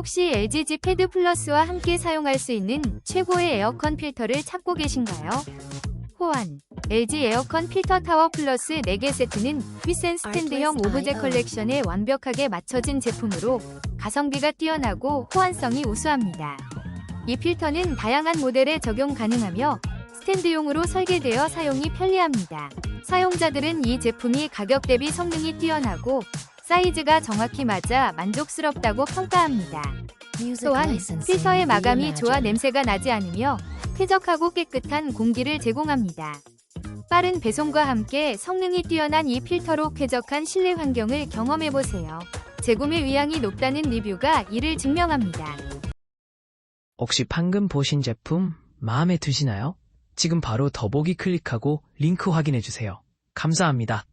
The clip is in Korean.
혹시 LG G 패드 플러스와 함께 사용할 수 있는 최고의 에어컨 필터를 찾고 계신가요? 호환 LG 에어컨 필터 타워 플러스 4개 세트는 휘센 스탠드형 오브제 컬렉션에 완벽하게 맞춰진 제품으로 가성비가 뛰어나고 호환성이 우수합니다. 이 필터는 다양한 모델에 적용 가능하며 스탠드용으로 설계되어 사용이 편리합니다. 사용자들은 이 제품이 가격 대비 성능이 뛰어나고 사이즈가 정확히 맞아 만족스럽다고 평가합니다. 또한 필터의 마감이 좋아 냄새가 나지 않으며 쾌적하고 깨끗한 공기를 제공합니다. 빠른 배송과 함께 성능이 뛰어난 이 필터로 쾌적한 실내 환경을 경험해보세요. 재구매 의향이 높다는 리뷰가 이를 증명합니다. 혹시 방금 보신 제품 마음에 드시나요? 지금 바로 더보기 클릭하고 링크 확인해주세요. 감사합니다.